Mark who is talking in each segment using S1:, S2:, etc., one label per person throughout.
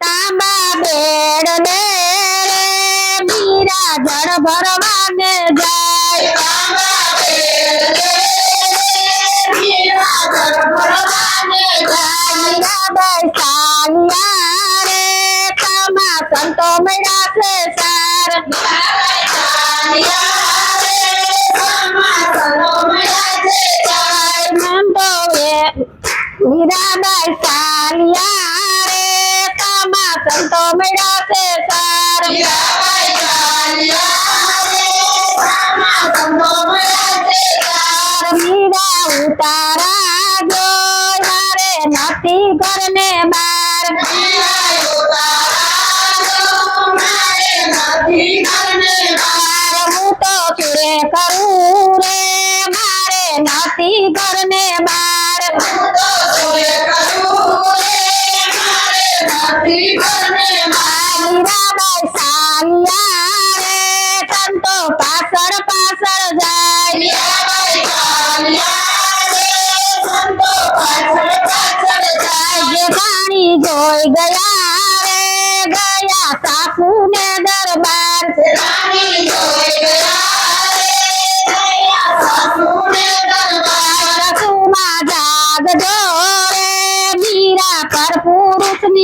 S1: તાંબા bed ને મીરા જળ ભરવાને જાય. મીરાબાઈ સાલિયા રે તમા સંતો મળ્યા છે સાર મંદો મીરાબાઈ સાલિયા રે તમા સંતો મળ્યા છે સાર મીરા ઉતારા જો મારે નથી ઘરને બાર હું તો સુરે કરું Happy birthday,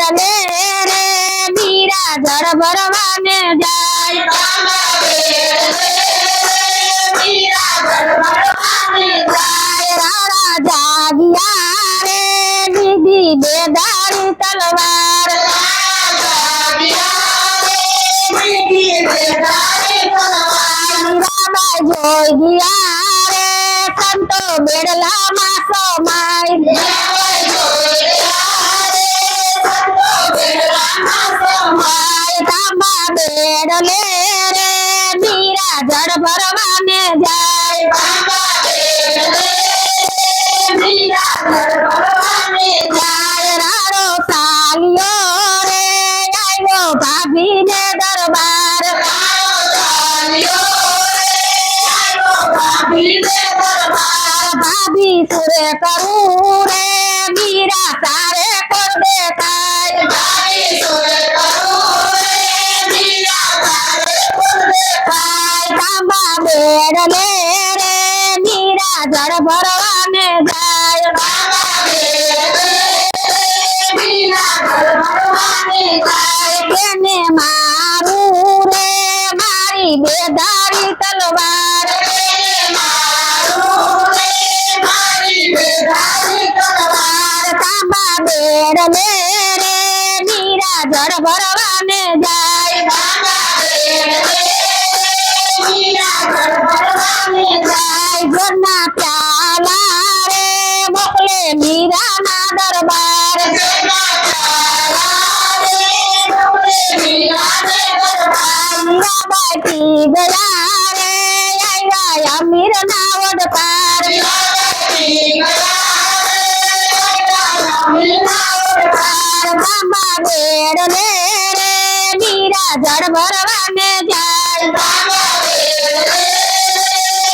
S1: ধরলে রে মীরা ধর ভরবানে যায় রাড়া জাগিয়া রে নিধি বেদারি তলবার। বাবা জয় গিয়া সন্ত বেড়লা মাসো মাই। ডলে রে বীরা ঝড় ভরবানে যায়। রারো তালিও রে আইলো ভাবিনে দরবার। ভাবি সুরে করু রে বীরা তারে બેડ લે રે, મીરા જળ ભરવાને જાય. તેને મારું રે, મારી બેદારી તલવાર. તાંબા બેડ લે રે, મીરા જળ ભરવાને જાય. ઘરના પ્યાલા રે મોકલે મીરા ના દરબાર. પી ગયા રે આવ્યા અમીર ના વડપાર. તાર તાંબા બેડ લે રે, મીરા જળ ભરવાને જાય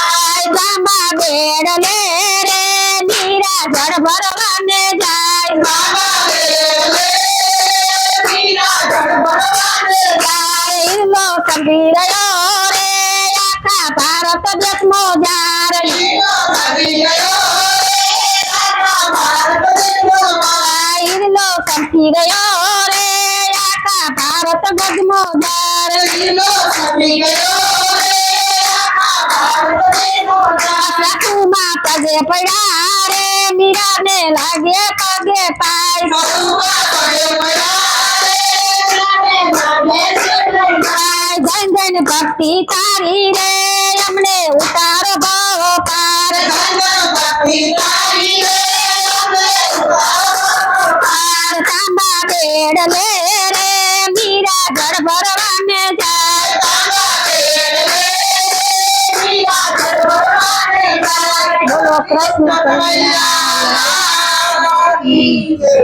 S1: આય ગામા બેડ લે રે મીરા જળ ભરવાને જાય ગાય ઈલો સંભી રહ્યો રે આખા ભારત દેશ ગજમો જાર ઈરલો સંપી ગયો રે આખા ભારત ગજમો જાર સાસુમાં પગે પડ્યા રે મીરાને લાગે પગે પાય જન જન ભક્તિ તારી રે અમને ઉતાર ભાવ પાર પાર તાંબા બેડ લે રે મીરા ઘર ભરવાને próxima.